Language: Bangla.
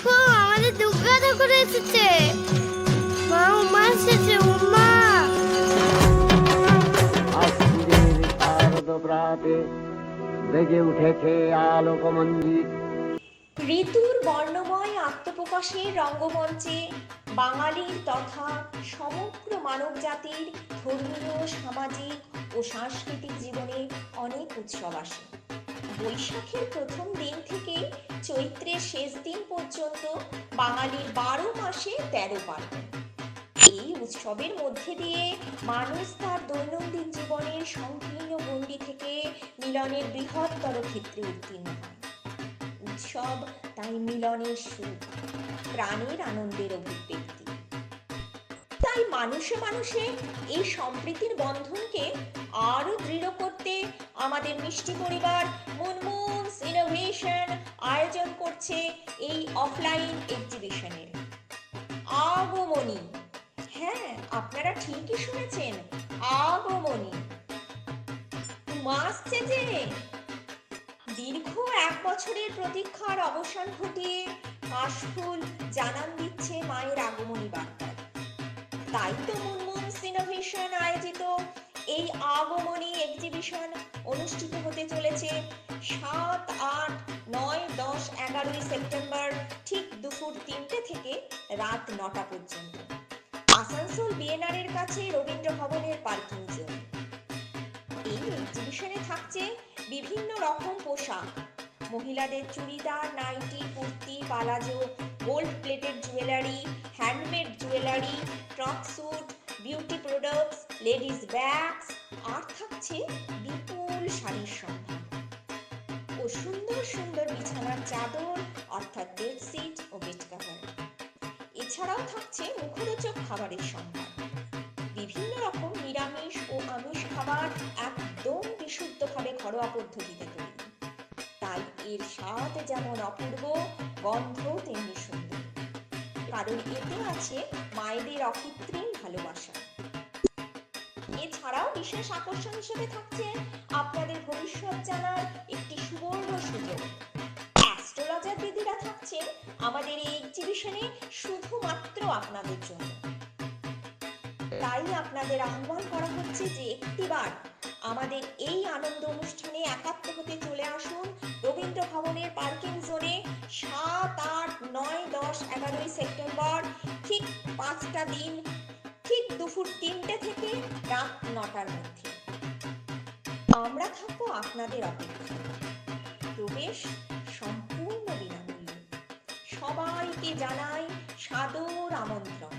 দেখো আমাদের দুর্গা ঠাকুর এসেছে। মা উমা এসেছে উমা প্রাতে উঠেছে আলোকমঞ্জিত ঋতুর বর্ণময় আত্মপ্রকাশের রঙ্গমঞ্চে বাঙালির তথা সমগ্র মানব জাতির ধর্মীয় সামাজিক ও সাংস্কৃতিক জীবনে অনেক উৎসব আসে। বৈশাখের প্রথম দিন থেকে চৈত্রের শেষ দিন পর্যন্ত বাঙালির বারো মাসে তেরো পার্বণ। এই উৎসবের মধ্যে দিয়ে মানুষ তার দৈনন্দিন জীবনের সংকীর্ণ গণ্ডি থেকে মিলনের বৃহত্তর ক্ষেত্রে উত্তীর্ণ উৎসব তাই মিলনের সুখ প্রাণের আনন্দের অভিব্যক্তি। তাই মানুষে মানুষে এই সম্প্রীতির বন্ধনকে আরও দৃঢ় করতে আমাদের মিষ্টি পরিবার মুনমুনস ইনোভেশন আয়োজন করছে এই অফলাইন এক্সিবিশনের আগমনী। হ্যাঁ আপনারা ঠিকই শুনেছেন, আগমনী। মাসছে যে দীর্ঘ এক বছরের প্রতীক্ষার অবসান ঘটিয়ে কাশফুল জানান দিচ্ছে মায়ের। তাই তো মুনমুনস ইনোভেশন আয়োজিত এই আগমনী এক্সিবিশন অনুষ্ঠিত হতে চলেছে সাত আট নয় দশ এগারোই সেপ্টেম্বর ঠিক দুপুর তিনটে থেকে রাত নটা পর্যন্ত। আসানসোল, বিএনআরের কাছে রবীন্দ্র ভবনের পার্কিং জোন এই এক্সিবিশনে থাকছে বিভিন্ন রকম পোশাক। মহিলাদের churidar, nightie, kurti, palazzo gold plated jewellery handmade jewellery track suit beauty products ladies bags আর থাকছে বিপুল শাড়ির সম্ভার ও সুন্দর সুন্দর বিছানার চাদর, অর্থাৎ বেডশিট ও বেড কাভার এছাড়াও থাকছে মুখরোচক খাবারের সম্ভার। বিভিন্ন রকম নিরামিষ ও আমিষ খাবার একদম বিশুদ্ধভাবে ঘরোয়া পদ্ধতিতে তৈরি। তাই এর স্বাদ যেমন অপূর্ব গন্ধ তেমনি কারণ এতে আছে মায়েদের অকৃত্রিম ভালোবাসা। এছাড়াও বিশেষ আকর্ষণ হিসেবে থাকছে আপনাদের ভবিষ্যৎ জানার একটি সুবর্ণ সুযোগ। অ্যাস্ট্রোলজার দিদিরা থাকছেন আমাদের এই এক্সিবিশনে শুধুমাত্র আপনাদের জন্য। তাই আপনাদের আহ্বান করা হচ্ছে যে একটিবার আমাদের এই আনন্দ অনুষ্ঠানে একাত্ম হতে চলে আসুন রবীন্দ্র ভবনের পার্কিং জোনে সাত এগারোই সেপ্টেম্বর, ঠিক পাঁচটা দিন, ঠিক দুপুর তিনটে থেকে রাত নটার মধ্যে। আমরা থাকব আপনাদের অপেক্ষা প্রবেশ সম্পূর্ণ বিনামূল্যে। সবাইকে জানাই সাদর আমন্ত্রণ।